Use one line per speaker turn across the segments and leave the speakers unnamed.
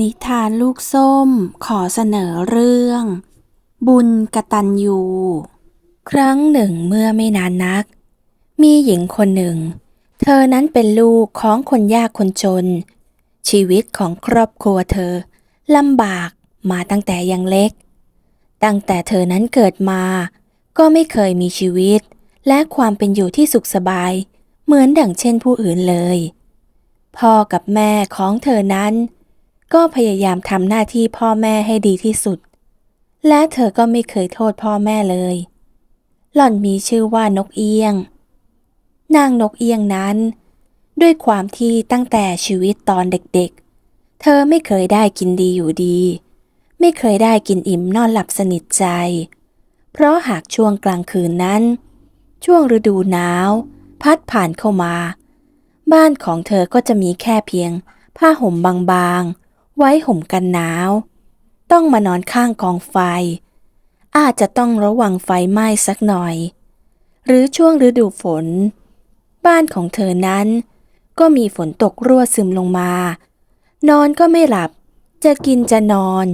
นิทานลูกส้มขอเสนอเรื่อง บุญกตัญญูครั้งหนึ่งเมื่อไม่นานนัก มีหญิงคนหนึ่ง เธอนั้นเป็นลูกของคนยากคนจน ชีวิตของครอบครัวเธอลำบากมาตั้งแต่ยังเล็ก ตั้งแต่เธอนั้นเกิดมา ก็ไม่เคยมีชีวิต และความเป็นอยู่ที่สุขสบาย เหมือนดั่งเช่นผู้อื่นเลย พ่อกับแม่ของเธอนั้น ก็พยายามทำหน้าที่พ่อแม่ให้ดีที่สุด และเธอก็ไม่เคยโทษพ่อแม่เลย หล่อนมีชื่อว่านกเอี้ยง นางนกเอี้ยงนั้น ด้วยความที่ตั้งแต่ชีวิตตอนเด็กๆ เธอไม่เคยได้กินดีอยู่ดี ไม่เคยได้กินอิ่มนอนหลับสนิทใจ เพราะหากช่วงกลางคืนนั้น ช่วงฤดูหนาว พัดผ่านเข้ามา บ้านของเธอก็จะมีแค่เพียงผ้าห่มบางๆ ไว้ห่มกันหนาว ต้องมานอนข้างกองไฟ อาจจะต้องระวังไฟไหม้สักหน่อย หรือช่วงฤดูฝน บ้านของเธอนั้น ก็มีฝนตกรั่วซึมลงมา นอนก็ไม่หลับ จะกินจะนอน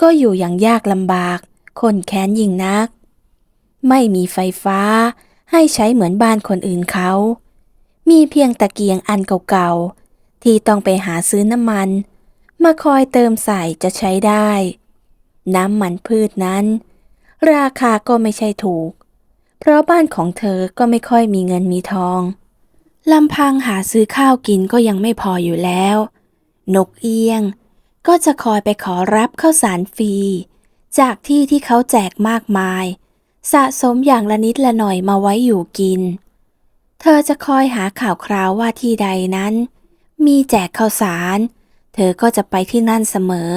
ก็อยู่อย่างยากลำบาก คนแค้นยิ่งนัก ไม่มีไฟฟ้าให้ใช้เหมือนบ้านคนอื่นเขา มีเพียงตะเกียงอันเก่าๆ ที่ต้องไปหาซื้อน้ำมัน มาคอยเติมใส่จะใช้ได้ น้ำมันพืชนั้น ราคาก็ไม่ใช่ถูก เพราะบ้านของเธอก็ไม่ค่อยมีเงินมีทองลำพังหาซื้อข้าวกินก็ยังไม่พออยู่แล้ว นกเอี้ยง ก็จะคอยไปขอรับข้าวสารฟรี จากที่ที่เขาแจกมากมาย สะสมอย่างละนิดละหน่อยมาไว้อยู่กิน เธอจะคอยหาข่าวคราวว่าที่ใดนั้น มีแจกข้าวสาร เธอก็จะไปที่นั่นเสมอ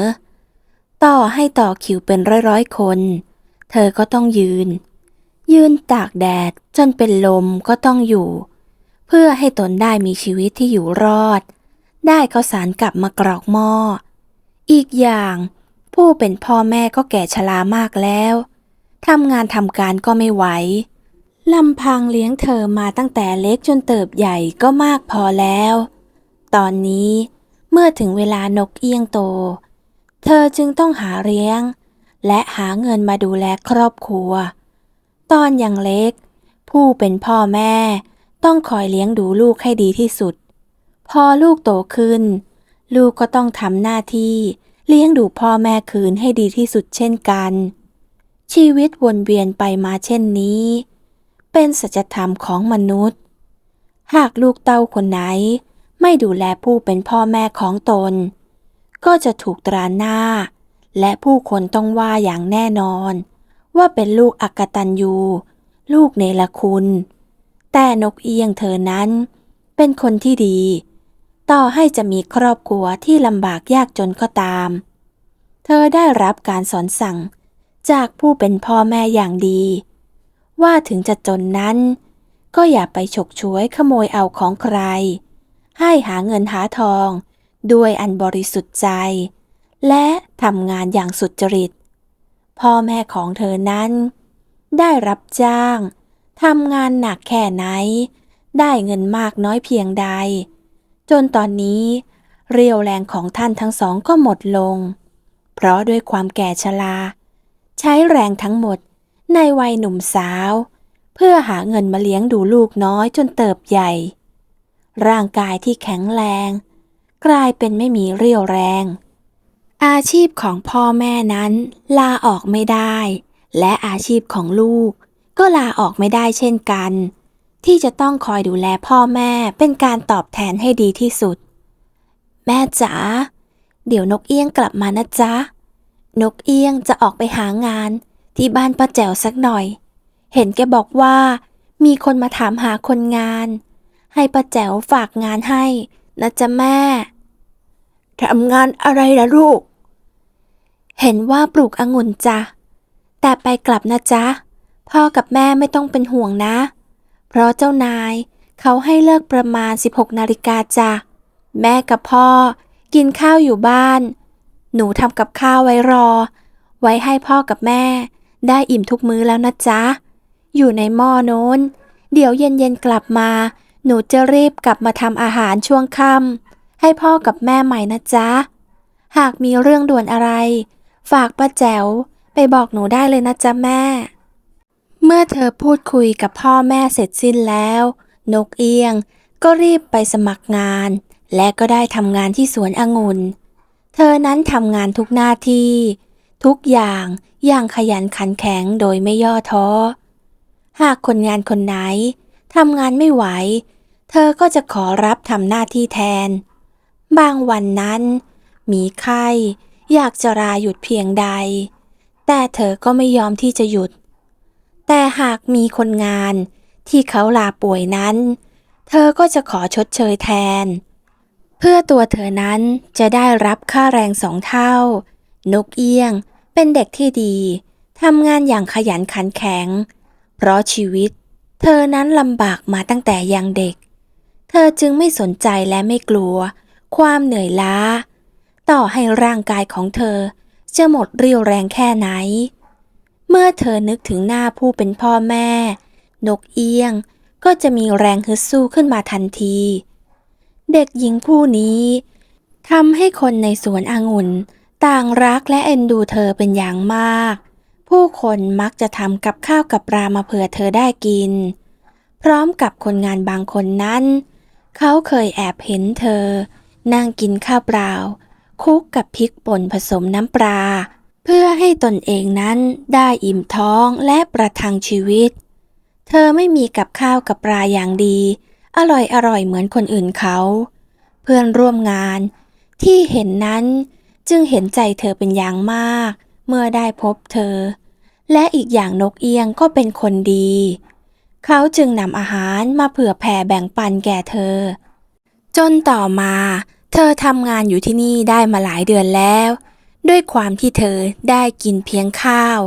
ต่อให้ต่อคิวเป็นร้อยๆคน เธอก็ต้องยืน ยืนตากแดดจนเป็นลมก็ต้องอยู่ เพื่อให้ตนได้มีชีวิตที่อยู่รอด ได้ข้าวสารกลับมากรอกหม้อ อีกอย่างผู้เป็นพ่อแม่ก็แก่ชรามากแล้ว ทำงานทำการก็ไม่ไหวลำพังเลี้ยงเธอมาตั้งแต่เล็กจนเติบใหญ่ก็มากพอแล้ว ตอนนี้ เมื่อถึงเวลานกเอี้ยงโต เธอจึงต้องหาเลี้ยง และหาเงินมาดูแลครอบครัว ตอนยังเล็ก ผู้เป็นพ่อแม่ ต้องคอยเลี้ยงดูลูกให้ดีที่สุด พอลูกโตขึ้น ลูกก็ต้องทำหน้าที่เลี้ยงดูพ่อแม่คืนให้ดีที่สุดเช่นกัน ชีวิตวนเวียนไปมาเช่นนี้ เป็นสัจธรรมของมนุษย์ หากลูกเต้าคนไหน ไม่ดูแลผู้เป็นพ่อแม่ของตน ก็จะถูกตราหน้า และผู้คนต้องว่าอย่างแน่นอน ว่าเป็นลูกอักตันยูลูกเนรคุณ แต่นกเอียงเธอนั้น เป็นคนที่ดี ต่อให้จะมีครอบครัวที่ลำบากยากจนก็ตาม เธอได้รับการสอนสั่งจากผู้เป็นพ่อแม่อย่างดี ว่าถึงจะจนนั้น ก็อย่าไปฉกฉวยขโมยเอาของใคร ให้หาเงินหาทอง ด้วยอันบริสุทธิ์ใจ และทำงานอย่างสุจริต พ่อแม่ของเธอนั้น ได้รับจ้างทำงานหนักแค่ไหน ได้เงินมากน้อยเพียงใด จนตอนนี้ เรียวแรงของท่านทั้งสองก็หมดลง เพราะด้วยความแก่ชรา ใช้แรงทั้งหมดในวัยหนุ่มสาว เพื่อหาเงินมาเลี้ยงดูลูกน้อยจนเติบใหญ่ ร่างกายที่แข็งแรง กลายเป็นไม่มีเรี่ยวแรง อาชีพของพ่อแม่นั้น ลาออกไม่ได้ และอาชีพของลูก ก็ลาออกไม่ได้เช่นกัน ที่จะต้องคอยดูแลพ่อแม่เป็นการตอบแทนให้ดีที่สุด แม่จ๋าเดี๋ยวนกเอี้ยงกลับมานะจ๊ะ นกเอี้ยงจะออกไปหางานที่บ้านป้าแจ๋วสักหน่อย เห็นแกบอกว่า มีคนมาถามหาคนงาน ให้ป้าแจ๋วฝากงานให้นะจ๊ะแม่ ทำงานอะไรล่ะลูก เห็นว่าปลูกองุ่นจ้ะ แต่ไปกลับนะจ๊ะ พ่อกับแม่ไม่ต้องเป็นห่วงนะ เพราะเจ้านายเขาให้เลิกประมาณ 16 นาฬิกาจ้ะ แม่กับพ่อกินข้าวอยู่บ้าน หนูทำกับข้าวไว้รอ ไว้ให้พ่อกับแม่ ได้อิ่มทุกมื้อแล้วนะจ๊ะ อยู่ในหม้อโน้น เดี๋ยวเย็นๆกลับมา หนูจะรีบกลับมาทำอาหารช่วงค่ำให้พ่อกับแม่ใหม่นะจ๊ะ หากมีเรื่องด่วนอะไร ฝากป้าแจ๋วไปบอกหนูได้เลยนะจ๊ะแม่ เมื่อเธอพูดคุยกับพ่อแม่เสร็จสิ้นแล้ว นกเอียงก็รีบไปสมัครงาน และก็ได้ทำงานที่สวนองุ่น เธอนั้นทำงานทุกหน้าที่ ทุกอย่างอย่างขยันขันแข็งโดยไม่ย่อท้อ หากคนงานคนไหนทำงานไม่ไหว เธอก็จะขอรับทำหน้าที่แทน บางวันนั้น มีไข้อยากจะลาหยุดเพียงใด แต่เธอก็ไม่ยอมที่จะหยุด แต่หากมีคนงานที่เขาลาป่วยนั้น เธอก็จะขอชดเชยแทน เพื่อตัวเธอนั้นจะได้รับค่าแรงสองเท่า นกเอี้ยงเป็นเด็กที่ดีทำงานอย่างขยันขันแข็ง เพราะชีวิต เธอนั้นลำบากมาตั้งแต่ยังเด็ก เธอจึงไม่สนใจและไม่กลัว ความเหนื่อยล้า ต่อให้ร่างกายของเธอจะหมดเรี่ยวแรงแค่ไหน เมื่อเธอนึกถึงหน้าผู้เป็นพ่อแม่ นกเอี้ยงก็จะมีแรงฮึดสู้ขึ้นมาทันที เด็กหญิงผู้นี้ทำให้คนในสวนองุ่นต่างรักและเอ็นดูเธอเป็นอย่างมาก ผู้คนมักจะทำกับข้าวกับปลามาเผื่อเธอได้กิน พร้อมกับคนงานบางคนนั้น เขาเคยแอบเห็นเธอ นั่งกินข้าวเปล่าคุกกับพริกป่นผสมน้ำปลา เพื่อให้ตนเองนั้นได้อิ่มท้องและประทังชีวิต เธอไม่มีกับข้าวกับปลาอย่างดี อร่อยอร่อยเหมือนคนอื่นเขา เพื่อนร่วมงานที่เห็นนั้นจึงเห็นใจเธอเป็นอย่างมาก เมื่อได้พบเธอ และอีกอย่างนกเอียงก็เป็นคนดี เขาจึงนำอาหารมาเผื่อแผ่แบ่งปันแก่เธอ จนต่อมา เธอทำงานอยู่ที่นี่ได้มาหลายเดือนแล้ว ด้วยความที่เธอได้กินเพียงข้าว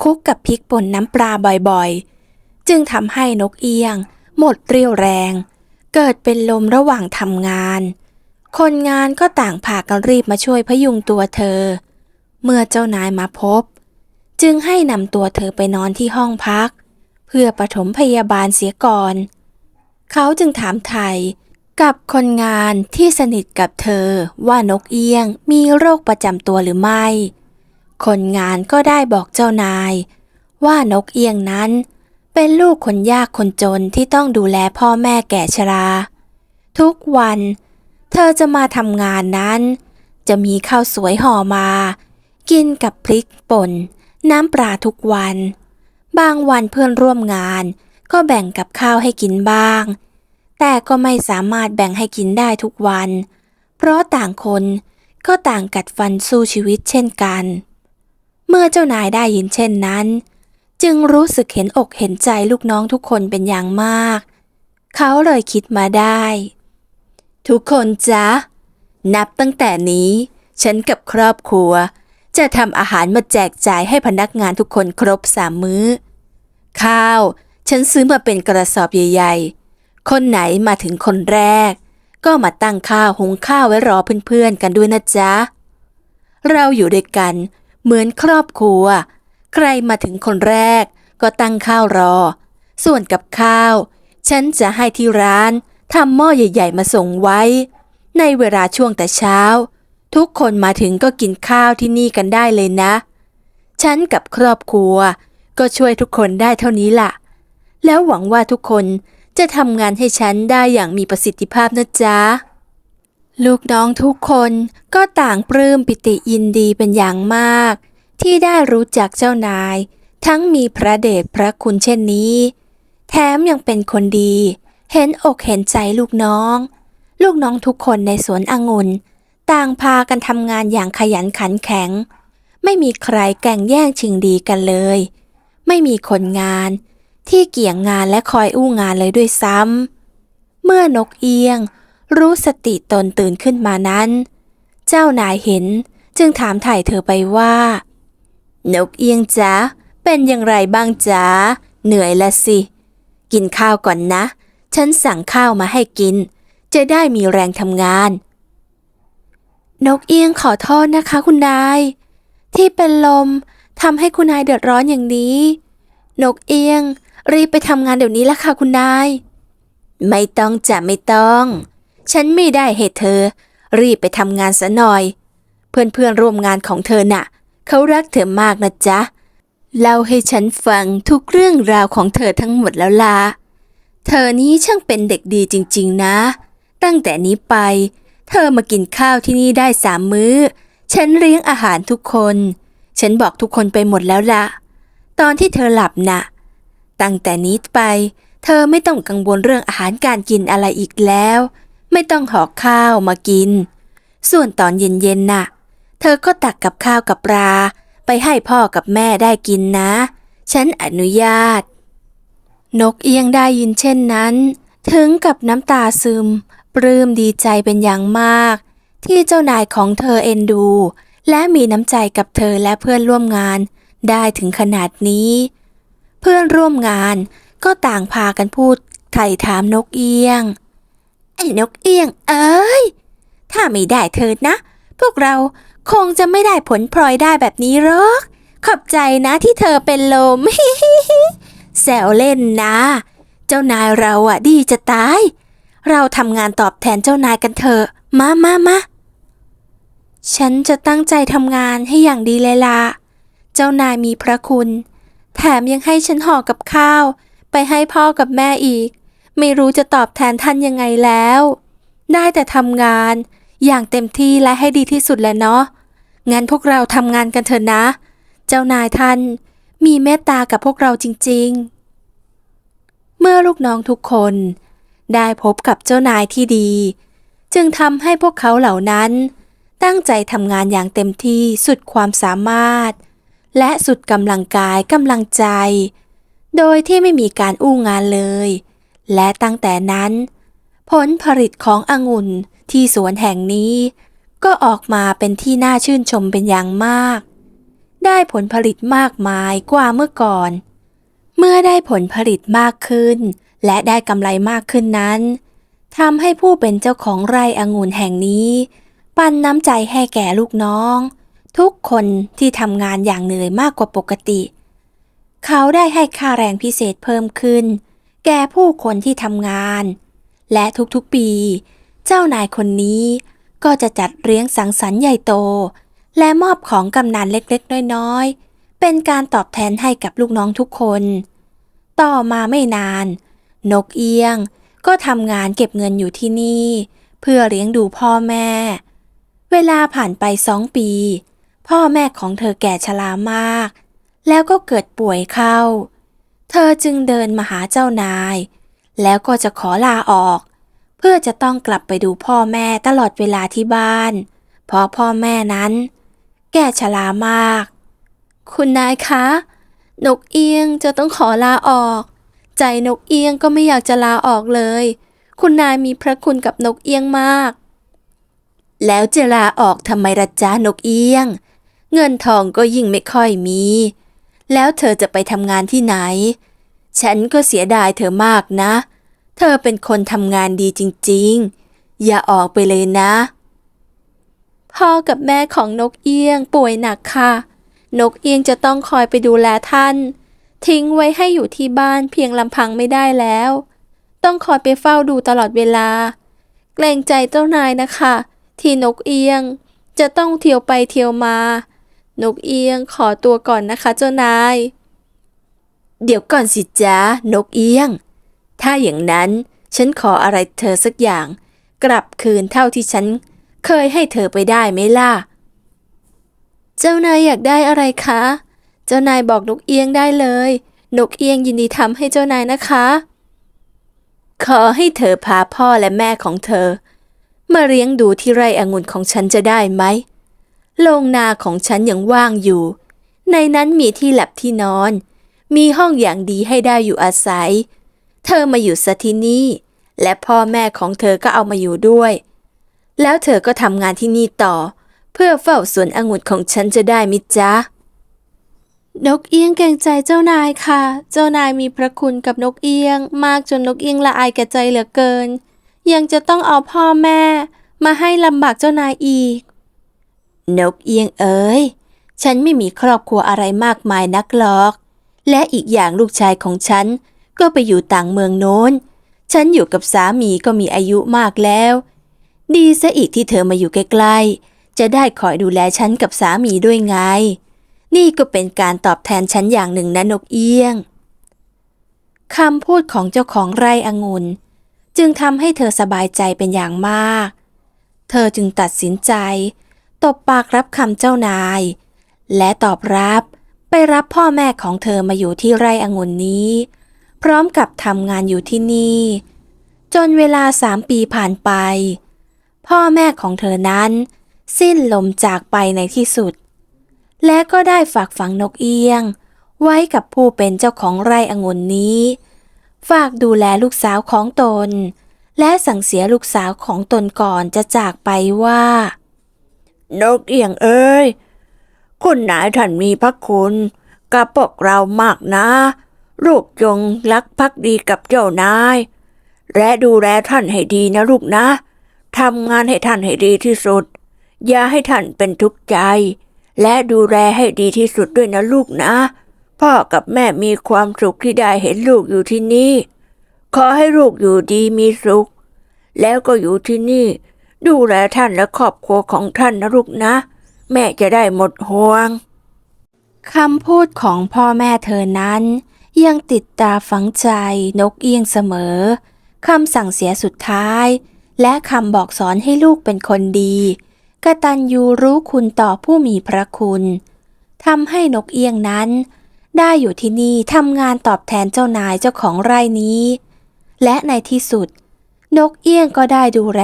คุกกับพริกป่นน้ำปลาบ่อยๆ จึงทำให้นกเอียง หมดเรี่ยวแรง เกิดเป็นลมระหว่างทำงาน คนงานก็ต่างพากันรีบมาช่วยพยุงตัวเธอ เมื่อเจ้านายมาพบ จึงให้นำตัวเธอไปนอนที่ห้องพักเเพื่อปฐมพยาบาลเสียก่อน เขาจึงถามไทยกับคนงานที่สนิทกับเธอว่านกเอี้ยงมีโรคประจำตัวหรือไม่ คนงานก็ได้บอกเจ้านาย ว่านกเอี้ยงนั้น เป็นลูกคนยากคนจนที่ต้องดูแลพ่อแม่แก่ชรา ทุกวัน เธอจะมาทำงานนั้น จะมีข้าวสวยห่อมา กินกับพริกป่น น้ำปลาทุกวัน บางวันเพื่อนร่วมงาน ก็แบ่งกับข้าวให้กินบ้าง แต่ก็ไม่สามารถแบ่งให้กินได้ทุกวัน เพราะต่างคนก็ต่างกัดฟันสู้ชีวิตเช่นกัน เมื่อเจ้านายได้ยินเช่นนั้น จึงรู้สึกเห็นอกเห็นใจลูกน้องทุกคนเป็นอย่างมาก เขาเลยคิดมาได้ ทุกคนจ๊ะ นับตั้งแต่นี้ ฉันกับครอบครัวจะทำอาหารมาแจกจ่ายให้พนักงานทุกคนครบสามมื้อ ข้าว ฉันซื้อมาเป็นกระสอบใหญ่ๆ คนไหนมาถึงคนแรก ก็มาตั้งข้าวหุงข้าวไว้รอเพื่อนๆกันด้วยนะจ๊ะ เราอยู่ด้วยกัน เหมือนครอบครัว ใครมาถึงคนแรกก็ตั้งข้าวรอ ส่วนกับข้าว ฉันจะให้ที่ร้านทำหม้อใหญ่ ๆ มาส่งไว้ ในเวลาช่วงแต่เช้า ทุกคนมาถึงก็กินข้าวที่นี่กันได้เลยนะ ฉันกับครอบครัว ก็ช่วยทุกคนได้เท่านี้ล่ะ แล้วหวังว่าทุกคนจะทำงานให้ฉันได้อย่างมีประสิทธิภาพนะจ๊ะ ลูกน้องทุกคนก็ต่างปลื้มปิติยินดีเป็นอย่างมาก ที่ได้รู้จักเจ้านาย ทั้งมีพระเดชพระคุณเช่นนี้ แถมยังเป็นคนดี เห็นอกเห็นใจลูกน้อง ลูกน้องทุกคนในสวนองุ่นต่างพากันทำงานอย่างขยันขันแข็ง ไม่มีใครแก่งแย่งชิงดีกันเลย ไม่มีคนงาน ที่เกี่ยงงานและคอยอู้งานเลยด้วยซ้ำ เมื่อนกเอียง รู้สติตนตื่นขึ้นมานั้น เจ้านายเห็นจึงถามถ่ายเธอไปว่า นกเอียงจ๊ะ เป็นอย่างไรบ้างจ๊ะ เหนื่อยละสิ กินข้าวก่อนนะ ฉันสั่งข้าวมาให้กิน จะได้มีแรงทำงาน นกเอียงขอโทษนะคะคุณนาย ที่เป็นลม ทำให้คุณนายเดือดร้อนอย่างนี้ นกเอียง รีบไปทำงานเดี๋ยวนี้ละค่ะคุณนาย ไม่ต้องจะไม่ต้อง ฉันไม่ได้เหตุเธอ รีบไปทำงานซะหน่อย เพื่อนๆร่วมงานของเธอน่ะ เขารักเธอมากนะจ๊ะเล่าให้ฉันฟังทุกเรื่องราวของเธอทั้งหมดแล้วล่ะ เธอนี้ช่างเป็นเด็กดีจริง ๆ นะ ตั้งแต่นี้ไป เธอมากินข้าวที่นี่ได้สามมื้อ ฉันเลี้ยงอาหารทุกคน ฉันบอกทุกคนไปหมดแล้วละตอนที่เธอหลับน่ะ ตั้งแต่นี้ไป เธอไม่ต้องกังวลเรื่องอาหารการกินอะไรอีกแล้ว ไม่ต้องหอกข้าวมากิน ส่วนตอนเย็นๆน่ะ เธอก็ตักกับข้าวกับปลา ไปให้พ่อกับแม่ได้กินนะ ฉันอนุญาต นกเอียงได้ยินเช่นนั้น ถึงกับน้ำตาซึม ปลื้มดีใจเป็นอย่างมาก ที่เจ้านายของเธอเอ็นดู และมีน้ำใจกับเธอและเพื่อนร่วมงานได้ถึงขนาดนี้ เพื่อนร่วมงานก็ต่างพากันพูดไถ่ถามนกเอี้ยง ไอ้นกเอี้ยง เอ้ย ถ้าไม่ได้เธอนะ พวกเราคงจะไม่ได้ผลพลอยได้แบบนี้หรอก ขอบใจนะที่เธอเป็นลมแซวเล่นนะ เจ้านายเราอะดีจะตาย เราทำงานตอบแทนเจ้านายกันเถอะ มามามา ฉันจะตั้งใจทำงานให้อย่างดีเลยละเจ้านายมีพระคุณ แถมยังให้ฉันห่อกับข้าว ไปให้พ่อกับแม่อีก ไม่รู้จะตอบแทนท่านยังไงแล้ว ได้แต่ทำงานอย่างเต็มที่และให้ดีที่สุดแหละเนาะ งั้นพวกเราทำงานกันเถอะนะ เจ้านายท่านมีเมตตากับพวกเราจริง ๆ เมื่อลูกน้องทุกคน ได้พบกับเจ้านายที่ดี จึงทำให้พวกเขาเหล่านั้น ตั้งใจทำงานอย่างเต็มที่สุดความสามารถ และสุดกำลังกายกำลังใจ โดยที่ไม่มีการอู้งานเลย และตั้งแต่นั้น ผลผลิตขององุ่นที่สวนแห่งนี้ ก็ออกมาเป็นที่น่าชื่นชมเป็นอย่างมาก ได้ผลผลิตมากมายกว่าเมื่อก่อน เมื่อได้ผลผลิตมากขึ้น และได้กำไรมากขึ้นนั้นทำให้ผู้เป็นเจ้าของไร่องุ่นแห่งนี้ ปันน้ำใจให้แก่ลูกน้อง ทุกคนที่ทำงานอย่างเหนื่อยมากกว่าปกติ เขาได้ให้ค่าแรงพิเศษเพิ่มขึ้น แก่ผู้คนที่ทำงาน และทุกๆปี เจ้านายคนนี้ก็จะจัดเลี้ยงสังสรรค์ใหญ่โต และมอบของกำนันเล็กๆ น้อยๆ เป็นการตอบแทนให้กับลูกน้องทุกคน ต่อมาไม่นาน นกเอียงก็ทำงานเก็บเงินอยู่ที่นี่ เพื่อเลี้ยงดูพ่อแม่ วลาผ่านไปสองปี พ่อแม่ของเธอแก่ชรามาก แล้วก็เกิดป่วยเข้า เธอจึงเดินมาหาเจ้านาย แล้วก็จะขอลาออก เพื่อจะต้องกลับไปดูพ่อแม่ตลอดเวลาที่บ้าน เพราะพ่อแม่นั้น แก่ชรามาก คุณนายคะนกเอียงจะต้องขอลาออก ใจนกเอียงก็ไม่อยากจะลาออกเลย คุณนายมีพระคุณกับนกเอียงมาก แล้วจะลาออกทำไมละจ้านกเอียง เงินทองก็ยิ่งไม่ค่อยมี แล้วเธอจะไปทำงานที่ไหน ฉันก็เสียดายเธอมากนะ เธอเป็นคนทำงานดีจริง ๆ อย่าออกไปเลยนะ พ่อกับแม่ของนกเอี้ยงป่วยหนักค่ะ นกเอี้ยงจะต้องคอยไปดูแลท่าน ทิ้งไว้ให้อยู่ที่บ้านเพียงลำพังไม่ได้แล้ว ต้องคอยไปเฝ้าดูตลอดเวลา เกรงใจเจ้านายนะคะ ที่นกเอียง จะต้องเที่ยวไปเที่ยวมา นกเอียงขอตัวก่อนนะคะเจ้านาย เดี๋ยวก่อนสิจ๊ะนกเอียง ถ้าอย่างนั้นฉันขออะไรเธอสักอย่าง กลับคืนเท่าที่ฉัน เคยให้เธอไปได้ไหมล่ะ เจ้านายอยากได้อะไรคะ เจ้านายบอกนกเอียงได้เลย นกเอียงยินดีทำให้เจ้านายนะคะ ขอให้เธอพาพ่อและแม่ของเธอ มาเลี้ยงดูที่ไร่องุ่นของฉันจะได้ไหมโรงนาของฉันยังว่างอยู่ ในนั้นมีที่หลับที่นอน มีห้องอย่างดีให้ได้อยู่อาศัย เธอมาอยู่ซะที่นี่ และพ่อแม่ของเธอก็เอามาอยู่ด้วย แล้วเธอก็ทำงานที่นี่ต่อ เพื่อเฝ้าสวนองุ่นของฉันจะได้มิจ๊ะนกเอี้ยงเกรงใจเจ้านายค่ะ เจ้านายมีพระคุณกับนกเอี้ยง มากจนนกเอี้ยงละอายแก่ใจเหลือเกิน ยังจะต้องเอาพ่อแม่ มาให้ลำบากเจ้านายอีก นกเอียงเอ๋ยฉันไม่มีครอบครัวอะไรมากมายนักหรอก และอีกอย่างลูกชายของฉัน ก็ไปอยู่ต่างเมืองโน้น ฉันอยู่กับสามีก็มีอายุมากแล้ว ดีซะอีกที่เธอมาอยู่ใกล้ๆ จะได้คอยดูแลฉันกับสามีด้วยไง นี่ก็เป็นการตอบแทนฉันอย่างหนึ่งนะนกเอี้ยงคำพูดของเจ้าของไร่องุ่น จึงทำให้เธอสบายใจเป็นอย่างมาก เธอจึงตัดสินใจ ตบปากรับคำเจ้านาย และตอบรับไปรับพ่อแม่ของเธอมาอยู่ที่ไร่องุ่นนี้ พร้อมกับทำงานอยู่ที่นี่ จนเวลาสามปีผ่านไป พ่อแม่ของเธอนั้น สิ้นลมจากไปในที่สุด และก็ได้ฝากฝังนกเอี้ยง ไว้กับผู้เป็นเจ้าของไร่องุ่นนี้ ฝากดูแลลูกสาวของตน และสั่งเสียลูกสาวของตนก่อนจะจากไปว่า
นกเอียงเอ้ย คุณนายท่านมีพระคุณกับพวกเรามากนะ ลูกจงรักภักดีกับเจ้านาย และดูแลท่านให้ดีนะลูกนะทำงานให้ท่านให้ดีที่สุด อย่าให้ท่านเป็นทุกข์ใจ และดูแลให้ดีที่สุดด้วยนะลูกนะ พ่อกับแม่มีความสุขที่ได้เห็นลูกอยู่ที่นี่ ขอให้ลูกอยู่ดีมีสุข แล้วก็อยู่ที่นี่ ดูแลท่านและครอบครัวของท่านนะลูกนะ แม่จะได้หมดห่วง
คำพูดของพ่อแม่เธอนั้น ยังติดตาฝังใจนกเอี้ยงเสมอคำสั่งเสียสุดท้าย และคำบอกสอนให้ลูกเป็นคนดีกตัญญูรู้คุณต่อผู้มีพระคุณทำให้นกเอี้ยงนั้น ได้อยู่ที่นี่ทำงานตอบแทนเจ้านายเจ้าของไร่นี้ และในที่สุด นกเอี้ยงก็ได้ดูแล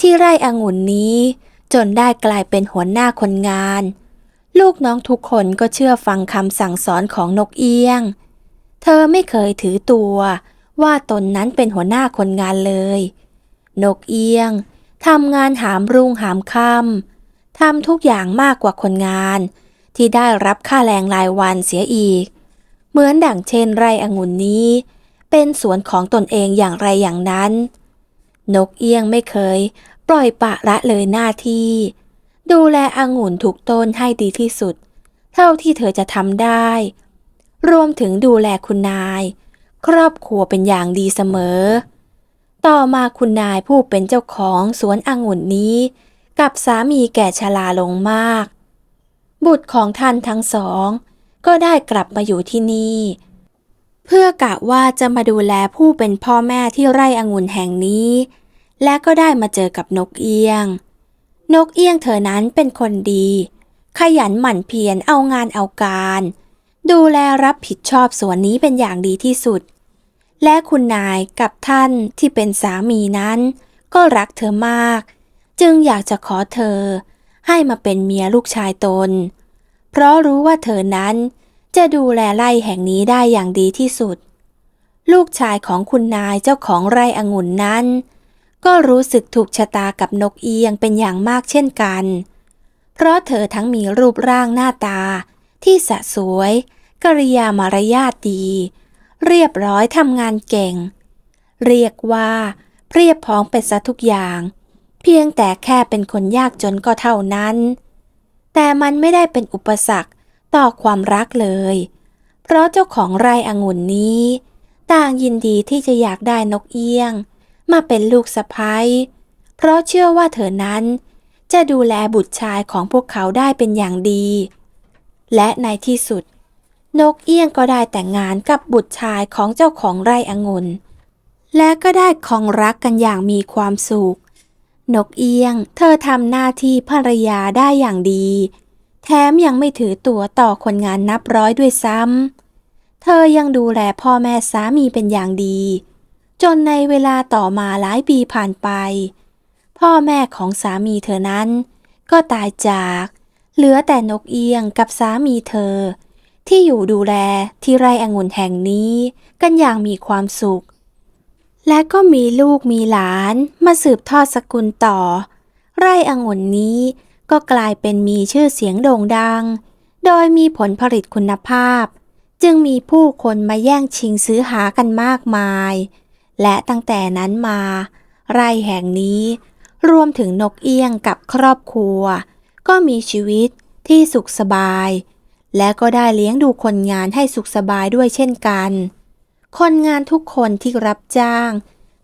ที่ไร่องุ่นนี้ จนได้กลายเป็นหัวหน้าคนงาน ลูกน้องทุกคนก็เชื่อฟังคำสั่งสอนของนกเอี้ยง เธอไม่เคยถือตัวว่าตนนั้นเป็นหัวหน้าคนงานเลย นกเอี้ยงทำงานหามรุ่งหามค่ำทำทุกอย่างมากกว่าคนงาน ที่ได้รับค่าแรงรายวันเสียอีก เหมือนดั่งเช่นไร่องุ่นนี้ เป็นสวนของตนเองอย่างไรอย่างนั้น นกเอี้ยงไม่เคย ปล่อยปะละเลยหน้าที่ ดูแลองุ่นทุกต้นให้ดีที่สุด เท่าที่เธอจะทำได้ รวมถึงดูแลคุณนาย ครอบครัวเป็นอย่างดีเสมอ ต่อมาคุณนายผู้เป็นเจ้าของสวนองุ่นนี้ กับสามีแก่ชราลงมาก บุตรของท่านทั้งสอง ก็ได้กลับมาอยู่ที่นี่ เพื่อกะว่าจะมาดูแลผู้เป็นพ่อแม่ที่ไร่องุ่นแห่งนี้ และก็ได้มาเจอกับนกเอี้ยง นกเอี้ยงเธอนั้นเป็นคนดี ขยันหมั่นเพียรเอางานเอาการ ดูแลรับผิดชอบสวนนี้เป็นอย่างดีที่สุด และคุณนายกับท่านที่เป็นสามีนั้น ก็รักเธอมาก จึงอยากจะขอเธอ ให้มาเป็นเมียลูกชายตน เพราะรู้ว่าเธอนั้นจะดูแลไร่แห่งนี้ได้อย่างดีที่สุด ลูกชายของคุณนายเจ้าของไร่องุ่นนั้น ก็รู้สึกถูกชะตากับนกเอียงเป็นอย่างมากเช่นกัน เพราะเธอทั้งมีรูปร่างหน้าตา ที่สะสวยกริยามารยาทดี เรียบร้อยทำงานเก่ง เรียกว่าเพียบพร้อมเป็นซะทุกอย่าง เพียงแต่แค่เป็นคนยากจนก็เท่านั้น แต่มันไม่ได้เป็นอุปสรรคต่อความรักเลย เพราะเจ้าของไร่องุ่นนี้ ต่างยินดีที่จะอยากได้นกเอี้ยง มาเป็นลูกสะพ้ยเพราะเชื่อว่าเธอนั้น จะดูแลบุตรชายของพวกเขาได้เป็นอย่างดี และในที่สุด นกเอี้ยงก็ได้แต่งงานกับบุตรชายของเจ้าของไร่องุ่นและก็ได้ครองรักกันอย่างมีความสุข นกเอี้ยง เธอทำหน้าที่ภรรยาได้อย่างดี แถมยังไม่ถือตัวต่อคนงานนับร้อยด้วยซ้ำ เธอยังดูแลพ่อแม่สามีเป็นอย่างดี จนในเวลาต่อมาหลายปีผ่านไป พ่อแม่ของสามีเธอนั้น ก็ตายจาก เหลือแต่นกเอียงกับสามีเธอ ที่อยู่ดูแลที่ไร่องุ่นแห่งนี้ กันอย่างมีความสุข และก็มีลูกมีหลานมาสืบทอดสกุลต่อ ไร่องุ่นนี้ก็กลายเป็นมีชื่อเสียงโด่งดัง โดยมีผลผลิตคุณภาพ จึงมีผู้คนมาแย่งชิงซื้อหากันมากมาย และตั้งแต่นั้นมา ไร่แห่งนี้ รวมถึงนกเอี้ยงกับครอบครัว ก็มีชีวิตที่สุขสบาย และก็ได้เลี้ยงดูคนงานให้สุขสบายด้วยเช่นกัน คนงานทุกคนที่รับจ้าง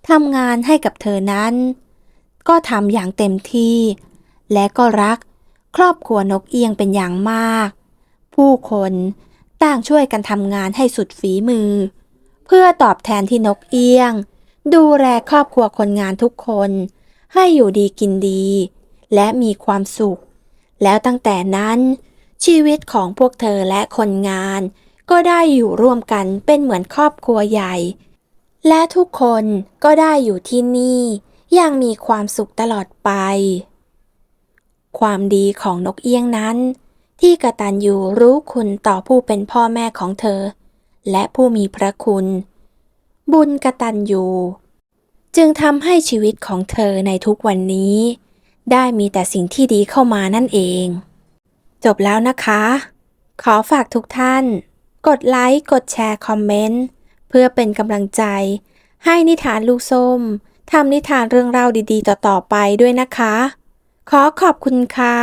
ทำงานให้กับเธอนั้น ก็ทำอย่างเต็มที่ และก็รักครอบครัวนกเอียงเป็นอย่างมาก ผู้คนต่างช่วยกันทำงานให้สุดฝีมือ เพื่อตอบแทนที่นกเอียง ดูแลครอบครัวคนงานทุกคน ให้อยู่ดีกินดี และมีความสุข แล้วตั้งแต่นั้น ชีวิตของพวกเธอและคนงาน ก็ได้อยู่ร่วมกันเป็นเหมือนครอบครัวใหญ่ และทุกคนก็ได้อยู่ที่นี่อย่างมีความสุขตลอดไป ความดีของนกเอี้ยงนั้น ที่กระตัญญูรู้คุณต่อผู้เป็นพ่อแม่ของเธอ และผู้มีพระคุณ บุญกระตัญญูจึงทำให้ชีวิตของเธอในทุกวันนี้ ได้มีแต่สิ่งที่ดีเข้ามานั่นเอง จบแล้วนะคะ ขอฝากทุกท่าน กดไลค์กดแชร์คอมเมนต์เพื่อเป็นกำลังใจ ให้นิทานลูกส้มทำนิทานเรื่องเล่าดีๆ ต่อๆไปด้วยนะคะ ขอขอบคุณค่ะ